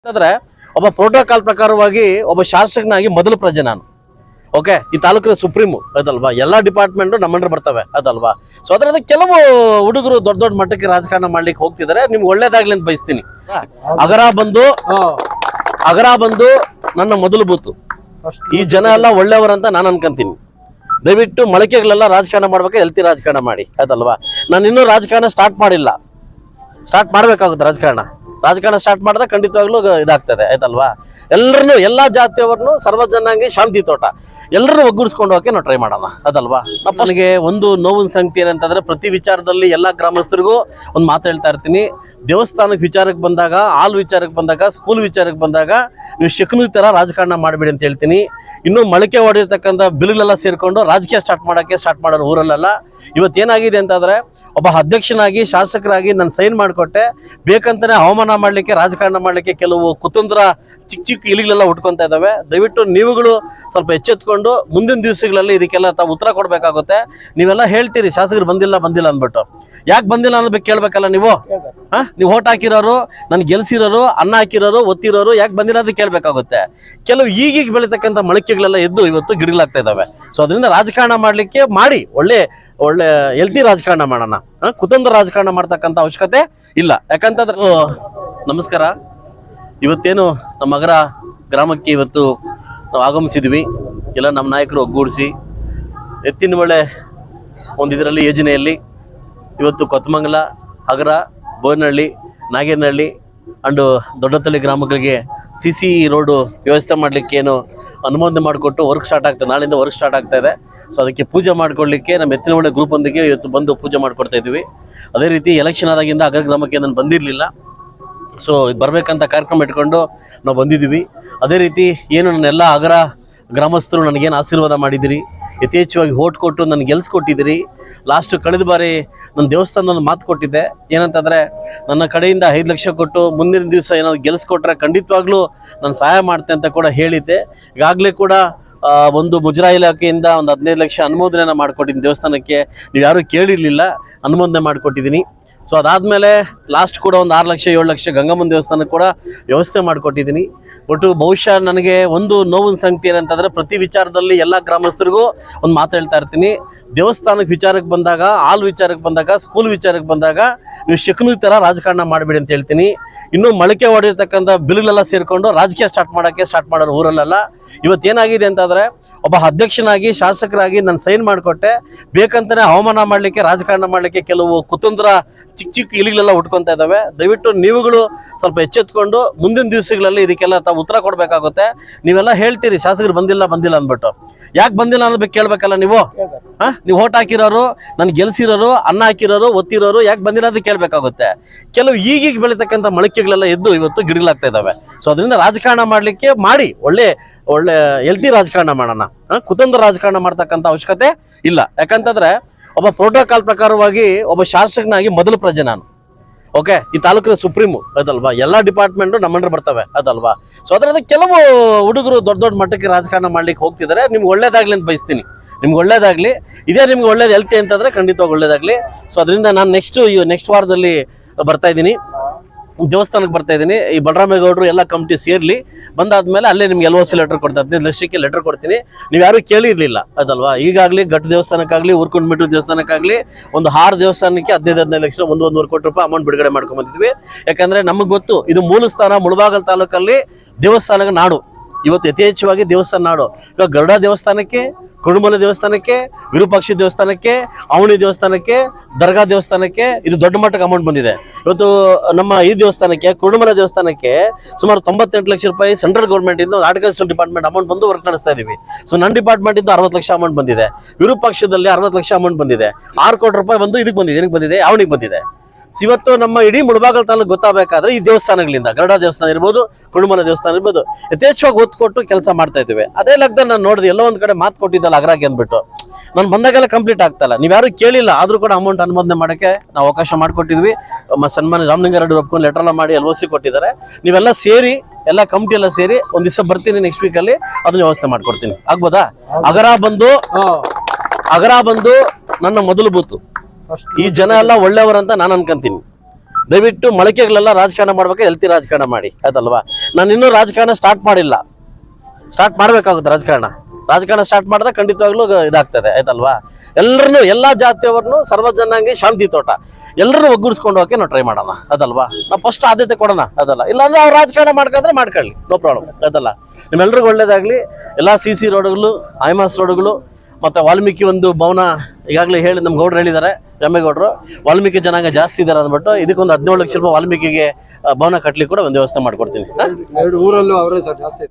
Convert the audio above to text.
ಅಂತಂದ್ರೆ ಒಬ್ಬ ಪ್ರೋಟೋಕಾಲ್ ಪ್ರಕಾರವಾಗಿ ಒಬ್ಬ ಶಾಸಕನಾಗಿ ಮೊದಲ ಪ್ರಜೆ ನಾನು. ಓಕೆ ಈ ತಾಲೂಕಿನ ಸುಪ್ರೀಮು ಅದಲ್ವಾ ಎಲ್ಲಾ ಡಿಪಾರ್ಟ್ಮೆಂಟ್ ನಮ್ಮಂಡ್ರೆ ಬರ್ತವೆ ಅದಲ್ವಾ ಸೊ ಅದರಿಂದ ಕೆಲವು ಹುಡುಗರು ದೊಡ್ಡ ದೊಡ್ಡ ಮಟ್ಟಕ್ಕೆ ರಾಜಕಾರಣ ಮಾಡ್ಲಿಕ್ಕೆ ಹೋಗ್ತಿದ್ದಾರೆ ನಿಮ್ಗೆ ಒಳ್ಳೇದಾಗ್ಲಿ ಅಂತ ಬಯಸ್ತೀನಿ. ಅಗರ ಬಂದು ಅಗರ ಬಂದು ನನ್ನ ಮೊದಲು ಬೂತು. ಈ ಜನ ಎಲ್ಲ ಒಳ್ಳೆಯವರಂತ ನಾನು ಅನ್ಕೊಂತೀನಿ. ದಯವಿಟ್ಟು ಮೊಳಕೆಗಳೆಲ್ಲ ರಾಜಕಾರಣ ಮಾಡ್ಬೇಕು ಹೆಲ್ತಿ ರಾಜಕಾರಣ ಮಾಡಿ ಅದಲ್ವಾ ನಾನು ಇನ್ನೂ ರಾಜಕಾರಣ ಸ್ಟಾರ್ಟ್ ಮಾಡಿಲ್ಲ. ಸ್ಟಾರ್ಟ್ ಮಾಡ್ಬೇಕಾಗುತ್ತೆ ರಾಜಕಾರಣ. ರಾಜಕಾರಣ ಸ್ಟಾರ್ಟ್ ಮಾಡಿದ್ರೆ ಖಂಡಿತವಾಗ್ಲೂ ಇದಾಗ್ತದೆ, ಆಯ್ತಲ್ವಾ? ಎಲ್ಲರನ್ನು ಎಲ್ಲಾ ಜಾತಿಯವರನ್ನು ಸರ್ವ ಜನಾಂಗಿ ಶಾಂತಿ ತೋಟ. ಎಲ್ಲರೂ ಒಗ್ಗೂಡಿಸ್ಕೊಂಡು ಹೋಗಕ್ಕೆ ನಾವು ಟ್ರೈ ಮಾಡೋಣ ಅದಲ್ವಾ ನನಗೆ ಒಂದು ನೋವಿನ ಸಂಗತಿ ಏನಂತಂದ್ರೆ ಪ್ರತಿ ವಿಚಾರದಲ್ಲಿ ಎಲ್ಲ ಗ್ರಾಮಸ್ಥರಿಗೂ ಒಂದು ಮಾತು ಹೇಳ್ತಾ ಇರ್ತೀನಿ. ದೇವಸ್ಥಾನಕ್ಕೆ ವಿಚಾರಕ್ಕೆ ಬಂದಾಗ, ಹಾಲ್ ವಿಚಾರಕ್ಕೆ ಬಂದಾಗ ಸ್ಕೂಲ್ ವಿಚಾರಕ್ಕೆ ಬಂದಾಗ, ನೀವು ಶಕುನಿ ತರ ರಾಜಕಾರಣ ಮಾಡಬೇಡಿ ಅಂತ ಹೇಳ್ತೀನಿ. ಇನ್ನು ಮೊಳಕೆ ಹೊಡಿರ್ತಕ್ಕಂಥ ಬಿಲ್ಗಳೆಲ್ಲ ಸೇರಿಕೊಂಡು ರಾಜಕೀಯ ಸ್ಟಾರ್ಟ್ ಮಾಡೋಕ್ಕೆ ಸ್ಟಾರ್ಟ್ ಮಾಡೋರು ಊರಲ್ಲೆಲ್ಲ. ಇವತ್ತೇನಾಗಿದೆ ಅಂತಂದರೆ, ಒಬ್ಬ ಅಧ್ಯಕ್ಷನಾಗಿ, ಶಾಸಕರಾಗಿ ನಾನು ಸೈನ್ ಮಾಡಿಕೊಟ್ಟೆ. ಬೇಕಂತಾನೆ ಅವಮಾನ ಮಾಡಲಿಕ್ಕೆ, ರಾಜಕಾರಣ ಮಾಡಲಿಕ್ಕೆ ಕೆಲವು ಕುತಂತ್ರ ಚಿಕ್ಕ ಚಿಕ್ಕ ಇಲಿಗಳೆಲ್ಲ ಉಟ್ಕೊತಾ ಇದ್ದಾವೆ. ದಯವಿಟ್ಟು ನೀವುಗಳು ಸ್ವಲ್ಪ ಎಚ್ಚೆತ್ಕೊಂಡು ಮುಂದಿನ ದಿವಸಗಳಲ್ಲಿ ಇದಕ್ಕೆಲ್ಲ ತಾವು ಉತ್ತರ ಕೊಡಬೇಕಾಗುತ್ತೆ. ನೀವೆಲ್ಲ ಹೇಳ್ತೀರಿ, ಶಾಸಕರು ಬಂದಿಲ್ಲ ಬಂದಿಲ್ಲ ಅಂದ್ಬಿಟ್ಟು. ಯಾಕೆ ಬಂದಿಲ್ಲ ಅನ್ನೋದು ಕೇಳ್ಬೇಕಲ್ಲ ನೀವು? ಹಾ? ನೀವು ಓಟ್ ಹಾಕಿರೋರು ನನ್ಗೆ ಗೆಲ್ಸಿರೋರು ಅನ್ನ ಹಾಕಿರೋರು ಒತ್ತಿರೋರು ಯಾಕೆ ಬಂದಿಲ್ಲ ಅಂತ ಕೇಳ್ಬೇಕಾಗುತ್ತೆ. ಕೆಲವು ಈಗೀಗ ಬೆಳೀತಕ್ಕಂಥ ಮೊಳಕೆಗಳೆಲ್ಲ ಎದ್ದು ಇವತ್ತು ಗಿಡಗಳಾಗ್ತಾ ಇದಾವೆ. ಸೊ ಅದರಿಂದ ರಾಜಕಾರಣ ಮಾಡ್ಲಿಕ್ಕೆ ಮಾಡಿ. ಒಳ್ಳೆ ಒಳ್ಳೆ ಹೆಲ್ತಿ ರಾಜಕಾರಣ ಮಾಡೋಣ. ಹಾ, ಕುತಂತ್ರ ರಾಜಕಾರಣ ಮಾಡ್ತಕ್ಕಂಥ ಅವಶ್ಯಕತೆ ಇಲ್ಲ. ಯಾಕಂತಂದ್ರೆ ನಮಸ್ಕಾರ. ಇವತ್ತೇನು ನಮ್ಮ ಮಗರ ಗ್ರಾಮಕ್ಕೆ ಇವತ್ತು ನಾವು ಆಗಮಿಸಿದ್ವಿ. ಎಲ್ಲ ನಮ್ಮ ನಾಯಕರು ಒಗ್ಗೂಡಿಸಿ ಎತ್ತಿನ ಒಳ್ಳೆ ಒಂದು ಇದರಲ್ಲಿ ಯೋಜನೆಯಲ್ಲಿ ಇವತ್ತು ಕೊತ್ತಮಂಗಲ ಅಗರ ಬೋನಹಳ್ಳಿ ನಾಗೇನಹಳ್ಳಿ ಅಂಡು ದೊಡ್ಡತಳ್ಳಿ ಗ್ರಾಮಗಳಿಗೆ ಸಿ ಸಿ ರೋಡು ವ್ಯವಸ್ಥೆ ಮಾಡಲಿಕ್ಕೆ ಏನು ಅನುಮೋದನೆ ಮಾಡಿಕೊಟ್ಟು ವರ್ಕ್ ಸ್ಟಾರ್ಟ್ ಆಗ್ತದೆ ನಾಳೆಯಿಂದ ವರ್ಕ್ ಸ್ಟಾರ್ಟ್ ಆಗ್ತಾ ಇದೆ. ಸೊ ಅದಕ್ಕೆ ಪೂಜೆ ಮಾಡ್ಕೊಳ್ಳಿಕ್ಕೆ ನಮ್ಮ ಎತ್ತಿನ ಒಳ್ಳೆ ಗ್ರೂಪ್ ಒಂದಿಗೆ ಇವತ್ತು ಬಂದು ಪೂಜೆ ಮಾಡ್ಕೊಡ್ತಾ ಇದ್ವಿ ಅದೇ ರೀತಿ ಎಲೆಕ್ಷನ್ ಆದಾಗಿಂದ ಅಗ್ರ ಗ್ರಾಮಕ್ಕೆ ನಾನು ಬಂದಿರಲಿಲ್ಲ. ಸೊ ಬರಬೇಕಂತ ಕಾರ್ಯಕ್ರಮ ಇಟ್ಕೊಂಡು ನಾವು ಬಂದಿದ್ದೀವಿ. ಅದೇ ರೀತಿ ಏನು ನನ್ನೆಲ್ಲ ಅಗರ ಗ್ರಾಮಸ್ಥರು ನನಗೇನು ಆಶೀರ್ವಾದ ಮಾಡಿದಿರಿ ಯಥೇಚ್ಛವಾಗಿ ಓಟ್ ಕೊಟ್ಟು ನನಗೆ ಗೆಲ್ಸ್ಕೊಟ್ಟಿದ್ದೀರಿ. ಲಾಸ್ಟ್ ಕಳೆದ ಬಾರಿ ನನ್ನ ದೇವಸ್ಥಾನದಲ್ಲಿ ಮಾತು ಕೊಟ್ಟಿದ್ದೆ. ಏನಂತಂದರೆ, ನನ್ನ ಕಡೆಯಿಂದ ಐದು ಲಕ್ಷ ಕೊಟ್ಟು ಮುಂದಿನ ದಿವಸ ಏನಾದ್ರು ಗೆಲ್ಸ್ಕೊಟ್ರೆ ಖಂಡಿತವಾಗ್ಲೂ ನಾನು ಸಹಾಯ ಮಾಡ್ತೆ ಅಂತ ಕೂಡ ಹೇಳಿದ್ದೆ. ಈಗಾಗಲೇ ಕೂಡ ಒಂದು ಮುಜರಾ ಇಲಾಖೆಯಿಂದ ಒಂದು ಹದಿನೈದು ಲಕ್ಷ ಅನುಮೋದನೆಯನ್ನು ಮಾಡಿಕೊಟ್ಟಿದ್ದೀನಿ ದೇವಸ್ಥಾನಕ್ಕೆ. ನೀವು ಯಾರೂ ಕೇಳಿರಲಿಲ್ಲ, ಅನುಮೋದನೆ ಮಾಡಿಕೊಟ್ಟಿದ್ದೀನಿ. ಸೊ ಅದಾದಮೇಲೆ ಲಾಸ್ಟ್ ಕೂಡ ಒಂದು ಆರು ಲಕ್ಷ, ಏಳು ಲಕ್ಷ ಗಂಗಮ್ಮನ ದೇವಸ್ಥಾನಕ್ಕೆ ಕೂಡ ವ್ಯವಸ್ಥೆ ಮಾಡಿಕೊಟ್ಟಿದ್ದೀನಿ. ಒಟ್ಟು ಬಹುಶಃ ನನಗೆ ಒಂದು ನೋವಿನ ಸಂಗತಿ ಏನಂತಂದರೆ ಪ್ರತಿ ವಿಚಾರದಲ್ಲಿ ಎಲ್ಲ ಗ್ರಾಮಸ್ಥರಿಗೂ ಒಂದು ಮಾತು ಹೇಳ್ತಾ ಇರ್ತೀನಿ. ದೇವಸ್ಥಾನಕ್ಕೆ ವಿಚಾರಕ್ಕೆ ಬಂದಾಗ, ಹಾಲ್ ವಿಚಾರಕ್ಕೆ ಬಂದಾಗ ಸ್ಕೂಲ್ ವಿಚಾರಕ್ಕೆ ಬಂದಾಗ ನೀವು ಶಕುನಿ ಥರ ರಾಜಕಾರಣ ಮಾಡಬೇಡಿ ಅಂತ ಹೇಳ್ತೀನಿ. ಇನ್ನು ಮೊಳಕೆ ಹೊಡಿರ್ತಕ್ಕಂಥ ಬಿಲ್ಗಳೆಲ್ಲ ಸೇರ್ಕೊಂಡು ರಾಜಕೀಯ ಸ್ಟಾರ್ಟ್ ಮಾಡೋಕ್ಕೆ ಸ್ಟಾರ್ಟ್ ಮಾಡೋರು ಊರಲ್ಲೆಲ್ಲ. ಇವತ್ತೇನಾಗಿದೆ ಅಂತಂದರೆ ಒಬ್ಬ ಅಧ್ಯಕ್ಷನಾಗಿ, ಶಾಸಕರಾಗಿ ನಾನು ಸೈನ್ ಮಾಡಿಕೊಟ್ಟೆ. ಬೇಕಂತಾನೆ ಅವಮಾನ ಮಾಡಲಿಕ್ಕೆ, ರಾಜಕಾರಣ ಮಾಡಲಿಕ್ಕೆ ಕೆಲವು ಕುತಂತ್ರ ಚಿಕ್ಕ ಚಿಕ್ಕ ಇಲಿಗಳೆಲ್ಲ ಉಟ್ಕೊಂತ ಇದ್ದಾವೆ. ದಯವಿಟ್ಟು ನೀವುಗಳು ಸ್ವಲ್ಪ ಎಚ್ಚೆತ್ಕೊಂಡು ಮುಂದಿನ ದಿವಸಗಳಲ್ಲಿ ಇದಕ್ಕೆಲ್ಲ ತಾವು ಉತ್ತರ ಕೊಡಬೇಕಾಗುತ್ತೆ. ನೀವೆಲ್ಲ ಹೇಳ್ತೀರಿ ಶಾಸಕರು ಬಂದಿಲ್ಲ ಬಂದಿಲ್ಲ ಅಂದ್ಬಿಟ್ಟು. ಯಾಕೆ ಬಂದಿಲ್ಲ ಅನ್ನೋದಕ್ಕೆ ಕೇಳ್ಬೇಕಲ್ಲ ನೀವು? ಹಾ? ನೀವು ಓಟ್ ಹಾಕಿರೋರು ನನ್ಗೆ ಗೆಲ್ಸಿರೋರು ಅನ್ನ ಹಾಕಿರೋರು ಒತ್ತಿರೋರು ಯಾಕೆ ಬಂದಿಲ್ಲ ಅಂತ ಕೇಳ್ಬೇಕಾಗುತ್ತೆ. ಕೆಲವು ಈಗೀಗ ಬೆಳೀತಕ್ಕಂಥ ಮೊಳಕೆಗಳೆಲ್ಲ ಎದ್ದು ಇವತ್ತು ಗಿಡಗಳಾಗ್ತಾ ಇದ್ದಾವೆ ಸೊ ಅದರಿಂದ ರಾಜಕಾರಣ ಮಾಡಲಿಕ್ಕೆ ಮಾಡಿ ಒಳ್ಳೆ ಒಳ್ಳೆ ಹೆಲ್ತಿ ರಾಜಕಾರಣ ಮಾಡೋಣ. ಕುತಂತ್ರ ರಾಜಕಾರಣ ಮಾಡ್ತಕ್ಕಂಥ ಅವಶ್ಯಕತೆ ಇಲ್ಲ. ಯಾಕಂತಂದ್ರೆ ಒಬ್ಬ ಪ್ರೋಟೋಕಾಲ್ ಪ್ರಕಾರವಾಗಿ ಒಬ್ಬ ಶಾಸಕನಾಗಿ ಮೊದಲು ಪ್ರಜೆ ನಾನು. ಓಕೆ ಈ ತಾಲೂಕಿನ ಸುಪ್ರೀಮು ಅದಲ್ವಾ? ಎಲ್ಲ ಡಿಪಾರ್ಟ್ಮೆಂಟ್ ನಮ್ಮಂದ್ರೆ ಬರ್ತವೆ, ಅದಲ್ವಾ? ಸೊ ಅದರಲ್ಲಿ ಕೆಲವು ಹುಡುಗರು ದೊಡ್ಡ ದೊಡ್ಡ ಮಟ್ಟಕ್ಕೆ ರಾಜಕಾರಣ ಮಾಡ್ಲಿಕ್ಕೆ ಹೋಗ್ತಿದ್ದಾರೆ ನಿಮ್ಗೆ ಒಳ್ಳೇದಾಗ್ಲಿ ಅಂತ ಬಯಸ್ತೀನಿ. ನಿಮ್ಗೆ ಒಳ್ಳೇದಾಗಲಿ. ಇದೇ ನಿಮ್ಗೆ ಒಳ್ಳೇದು ಹೆಲ್ತಿ ಅಂತಂದ್ರೆ ಖಂಡಿತವಾಗಿ ಒಳ್ಳೇದಾಗಲಿ. ಸೊ ಅದರಿಂದ ನಾನು ನೆಕ್ಸ್ಟ್ ನೆಕ್ಸ್ಟ್ ವಾರದಲ್ಲಿ ಬರ್ತಾ ಇದ್ದೀನಿ. ದೇವಸ್ಥಾನಕ್ಕೆ ಬರ್ತಾ ಇದ್ದೀನಿ. ಈ ಬಲರಾಮೇಗೌಡರು ಎಲ್ಲ ಕಮಿಟಿ ಸೇರ್ಲಿ ಬಂದಾದ್ಮೇಲೆ ಅಲ್ಲೇ ನಿಮ್ಗೆ ಎಲ್ ಒ ಸಿ ಲೆಟರ್ ಕೊಡ್ತಾ ಹದಿನೈದು ಲಕ್ಷಕ್ಕೆ ಲೆಟರ್ ಕೊಡ್ತೀನಿ. ನೀವು ಯಾರು ಕೇಳಿರ್ಲಿಲ್ಲ, ಅದಲ್ವಾ? ಈಗಾಗಲೇ ಘಟ್ಟ ದೇವಸ್ಥಾನಕ್ಕಾಗಲಿ ಊರ್ಕೊಂಡ್ಬಿಟ್ಟು ದೇವಸ್ಥಾನಕ್ಕಾಗಲಿ ಒಂದು ಆರು ದೇವಸ್ಥಾನಕ್ಕೆ ಹದಿನೈದು ಹದಿನೈದು ಲಕ್ಷ ಒಂದು ಒಂದೂವರೆ ಕೋಟಿ ರೂಪಾಯಿ ಅಮೌಂಟ್ ಬಿಡುಗಡೆ ಮಾಡ್ಕೊಂಡ್ ಬಂದಿದ್ವಿ. ಯಾಕಂದ್ರೆ ನಮಗೆ ಗೊತ್ತು, ಇದು ಮೂಲ ಸ್ಥಾನ ಮುಳಬಾಗಲ್ ತಾಲೂಕಲ್ಲಿ ದೇವಸ್ಥಾನಗಳ ನಾಡು. ಇವತ್ತು ಯಥೇಚ್ಛವಾಗಿ ದೇವಸ್ಥಾನ ನಾಡು. ಇವಾಗ ಗರುಡ ದೇವಸ್ಥಾನಕ್ಕೆ ಕುಡುಮಲ ದೇವಸ್ಥಾನಕ್ಕೆ, ವಿರೂಪಾಕ್ಷಿ ದೇವಸ್ಥಾನಕ್ಕೆ ಅವಣಿ ದೇವಸ್ಥಾನಕ್ಕೆ, ದರ್ಗಾ ದೇವಸ್ಥಾನಕ್ಕೆ ಇದು ದೊಡ್ಡ ಮಟ್ಟಕ್ಕೆ ಅಮೌಂಟ್ ಬಂದಿದೆ. ಇವತ್ತು ನಮ್ಮ ಈ ದೇವಸ್ಥಾನಕ್ಕೆ ಕುರುಮಲ ದೇವಸ್ಥಾನಕ್ಕೆ ಸುಮಾರು ತೊಂಬತ್ತೆಂಟು ಲಕ್ಷ ರೂಪಾಯಿ ಸೆಂಟ್ರಲ್ ಗೌರ್ಮೆಂಟ್ ಇಂದ ಡಿಪಾರ್ಟ್ಮೆಂಟ್ ಅಮೌಂಟ್ ಬಂದು ವರ್ಕ್ ನಡೆಸ್ತಾ ಇದೀವಿ. ಸೊ ನನ್ನ ಡಿಪಾರ್ಟ್ಮೆಂಟ್ ಇಂದ ಅರವತ್ತು ಲಕ್ಷ ಅಮೌಂಟ್ ಬಂದಿದೆ. ವಿರೂಪಾಕ್ಷದಲ್ಲಿ ಅರವತ್ತು ಲಕ್ಷ ಅಮೌಂಟ್ ಬಂದಿದೆ. ಆರು ಕೋಟಿ ರೂಪಾಯಿ ಬಂದು ಇದಕ್ಕೆ ಬಂದಿದೆ, ಏನಕ್ಕೆ ಬಂದಿದೆ? ಅವನಿಗೆ ಬಂದಿದೆ. ಇವತ್ತು ನಮ್ಮ ಇಡೀ ಮುಳಬಾಗಲ್ ತಾಲೂಕು ಗೊತ್ತಾಗಬೇಕಾದ್ರೆ ಈ ದೇವಸ್ಥಾನಗಳಿಂದ ಗರಡ ದೇವಸ್ಥಾನ ಇರ್ಬೋದು ಕುಡುಮಲ ದೇವಸ್ಥಾನ ಇರ್ಬೋದು ಯಥೇಚ್ಛವಾಗಿ ಒತ್ತು ಕೊಟ್ಟು ಕೆಲಸ ಮಾಡ್ತಾ ಇದ್ದೀವಿ. ಅದೇ ಲೆಕ್ಕದಲ್ಲಿ ನಾನು ನೋಡಿದೆ ಎಲ್ಲೋ ಒಂದು ಕಡೆ ಮಾತು ಕೊಟ್ಟಿದ್ದಲ್ಲ ಅಗ್ರಾಗಿ ಅಂದ್ಬಿಟ್ಟು. ನಾನು ಬಂದಾಗೆಲ್ಲ ಕಂಪ್ಲೀಟ್ ಆಗ್ತಲ್ಲ. ನೀವು ಯಾರು ಕೇಳಿಲ್ಲ ಆದರೂ ಕೂಡ ಅಮೌಂಟ್ ಅನುಮೋದನೆ ಮಾಡೋಕ್ಕೆ ನಾವು ಅವಕಾಶ ಮಾಡಿಕೊಟ್ಟಿದ್ವಿ. ಸನ್ಮಾನ ರಾಮಲಿಂಗಾರೆಡ್ಡಿ ಒಪ್ಕೊಂಡು ಲೆಟರ್ ಎಲ್ಲ ಮಾಡಿ ಎಲ್ ಓ ಸಿ ಕೊಟ್ಟಿದ್ದಾರೆ. ನೀವೆಲ್ಲ ಸೇರಿ ಎಲ್ಲ ಕಮಿಟಿ ಎಲ್ಲ ಸೇರಿ ಒಂದ್ ದಿವಸ ಬರ್ತೀನಿ ನೆಕ್ಸ್ಟ್ ವೀಕಲ್ಲಿ ಅದನ್ನ ವ್ಯವಸ್ಥೆ ಮಾಡ್ಕೊಡ್ತೀನಿ. ಆಗ್ಬೋದಾ? ಅಗರ ಬಂದು ಅಗರ ಬಂದು ನನ್ನ ಮೊದಲು ಬೂತು. ಈ ಜನ ಎಲ್ಲ ಒಳ್ಳೆಯವರಂತ ನಾನು ಅನ್ಕೊಂತೀನಿ. ದಯವಿಟ್ಟು ಮೊಳಕೆಗಳೆಲ್ಲ ರಾಜಕಾರಣ ಮಾಡ್ಬೇಕು ಹೆಲ್ತಿ ರಾಜಕಾರಣ ಮಾಡಿ, ಆಯ್ತಲ್ವಾ? ನಾನು ಇನ್ನೂ ರಾಜಕಾರಣ ಸ್ಟಾರ್ಟ್ ಮಾಡಿಲ್ಲ. ಸ್ಟಾರ್ಟ್ ಮಾಡ್ಬೇಕಾಗುತ್ತೆ ರಾಜಕಾರಣ. ರಾಜಕಾರಣ ಸ್ಟಾರ್ಟ್ ಮಾಡಿದ್ರೆ ಖಂಡಿತವಾಗ್ಲೂ ಇದಾಗ್ತದೆ, ಆಯ್ತಲ್ವಾ? ಎಲ್ಲರನ್ನೂ, ಎಲ್ಲ ಜಾತಿಯವ್ರನ್ನು ಸರ್ವ ಜನಾಂಗಿ ಶಾಂತಿ ತೋಟ. ಎಲ್ಲರೂ ಒಗ್ಗೂಡಿಸ್ಕೊಂಡು ಹೋಗಕ್ಕೆ ನಾವು ಟ್ರೈ ಮಾಡೋಣ ಅದಲ್ವಾ ನಾವು ಫಸ್ಟ್ ಆದ್ಯತೆ ಕೊಡೋಣ ಅದಲ್ಲ ಇಲ್ಲಾಂದ್ರೆ ಅವ್ರು ರಾಜಕಾರಣ ಮಾಡ್ಕೊಂಡ್ರೆ ಮಾಡ್ಕೊಳ್ಳಿ ನೋ ಪ್ರಾಬ್ಲಮ್ ಅದಲ್ಲ ನಿಮ್ಮೆಲ್ರಿಗೂ ಒಳ್ಳೇದಾಗ್ಲಿ. ಎಲ್ಲ ಸಿ ಸಿ ರೋಡ್ಗಳು ಐಮಾಸ್ ರೋಡ್ಗಳು, ಮತ್ತು ವಾಲ್ಮೀಕಿ ಒಂದು ಭವನ ಈಗಾಗಲೇ ಹೇಳಿ ನಮ್ಮ ಗೌಡ್ರು ಹೇಳಿದ್ದಾರೆ. ರೆಮ್ಮೇಗೌಡರು ವಾಲ್ಮೀಕಿ ಜನಾಂಗ ಜಾಸ್ತಿ ಇದ್ದಾರೆ ಅಂದ್ಬಿಟ್ಟು ಇದಕ್ಕೊಂದು ಹದಿನೇಳು ಲಕ್ಷ ರೂಪಾಯಿ ವಾಲ್ಮೀಕಿಗೆ ಭವನ ಕಟ್ಟಲಿಕ್ಕೆ ಕೂಡ ಒಂದು ವ್ಯವಸ್ಥೆ ಮಾಡ್ಕೊಡ್ತೀನಿ? ಎರಡು ಊರಲ್ಲೂ ಅವರೇ ಸರ್ ಜಾಸ್ತಿ